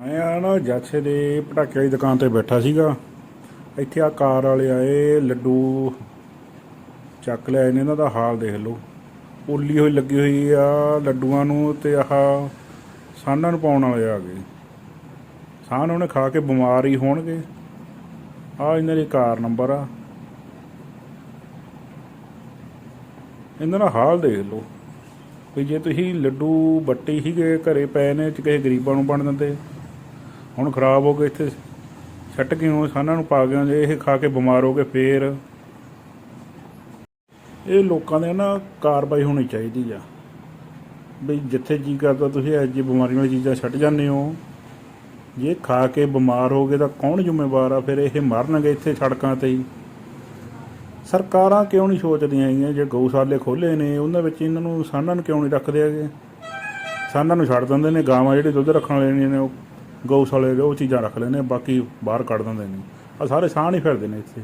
ਆਇਆ ਨਾ ਜਾਛੇ ਦੇ ਪਟਾਕੇ ਵਾਲੀ ਦੁਕਾਨ ਤੇ ਬੈਠਾ ਸੀਗਾ। ਇੱਥੇ ਆ ਕਾਰ ਵਾਲੇ ਆਏ, ਲੱਡੂ ਚੱਕ ਲਿਆਏ ਨੇ, ਇਹਨਾਂ ਦਾ ਹਾਲ ਦੇਖ ਲਓ। ਉੱਲੀ ਹੋਈ ਲੱਗੀ ਹੋਈ ਆ ਲੱਡੂਆਂ ਨੂੰ ਤੇ ਆਹ ਸਾਨਾਂ ਨੂੰ ਪਾਉਣ ਵਾਲੇ ਆ ਗਏ। ਸਾਨ ਉਹਨੇ ਖਾ ਕੇ ਬਿਮਾਰ ਹੀ ਹੋਣਗੇ। ਆ ਇਹਨਾਂ ਦੀ ਕਾਰ ਨੰਬਰ ਆ। ਇਹਨਾਂ ਦਾ ਹਾਲ ਦੇਖ ਲਓ। ਵੀ ਜੇ ਤੁਸੀਂ ਲੱਡੂ ਬੱਟੀ ਸੀਗੇ ਘਰੇ ਪਏ ਨੇ, ਤੇ ਕਿਸੇ ਗਰੀਬਾਂ ਨੂੰ ਬਣ ਦਿੰਦੇ ਹੁਣ ਖਰਾਬ ਹੋ ਗਏ ਇੱਥੇ, ਛੱਟ ਗਏ ਹੋ ਸਾਨਾਂ ਨੂੰ ਪਾ ਗਏ ਜੇ ਇਹ ਖਾ ਕੇ ਬਿਮਾਰ ਹੋ ਗਏ ਫੇਰ। ਇਹ ਲੋਕਾਂ ਦੇ ਨਾ ਕਾਰਵਾਈ ਹੋਣੀ ਚਾਹੀਦੀ ਆ। ਬਈ ਜਿੱਥੇ ਜੀ ਕਰਦਾ ਤੁਸੀਂ ਇਹ ਜਿਹੀ ਬਿਮਾਰੀਆਂ ਵਾਲੀ ਚੀਜ਼ਾਂ ਛੱਡ ਜਾਂਦੇ ਹੋ। ਜੇ ਖਾ ਕੇ ਬਿਮਾਰ ਹੋ ਗਏ ਤਾਂ ਕੌਣ ਜ਼ਿੰਮੇਵਾਰ ਆ? ਫਿਰ ਇਹ ਮਰਨਗੇ ਇੱਥੇ ਸੜਕਾਂ ਤੇ ਹੀ। ਸਰਕਾਰਾਂ ਕਿਉਂ ਨਹੀਂ ਸੋਚਦੀਆਂ ਹੈਗੀਆਂ? ਜੇ ਗਊਸ਼ਾਲੇ ਖੋਲੇ ਨੇ, ਉਹਨਾਂ ਵਿੱਚ ਇਹਨਾਂ ਨੂੰ ਸਾਨਾਂ ਨੂੰ ਕਿਉਂ ਨਹੀਂ ਰੱਖਦੇ ਹੈਗੇ? ਸਾਨਾਂ ਨੂੰ ਛੱਡ ਦਿੰਦੇ ਨੇ, ਗਾਵਾਂ ਜਿਹੜੇ ਦੁੱਧ ਰੱਖਣ ਵਾਲੇ ਨੇ, ਉਹ ਗਊਸ਼ਾਲੇ ਦੇ ਉਹ ਚੀਜ਼ਾਂ ਰੱਖ ਲੈਂਦੇ ਬਾਕੀ ਬਾਹਰ ਕੱਢ ਦਿੰਦੇ ਨੇ। ਆ ਸਾਰੇ ਸਾਹ ਨਹੀਂ ਫਿਰਦੇ ਨੇ ਇੱਥੇ।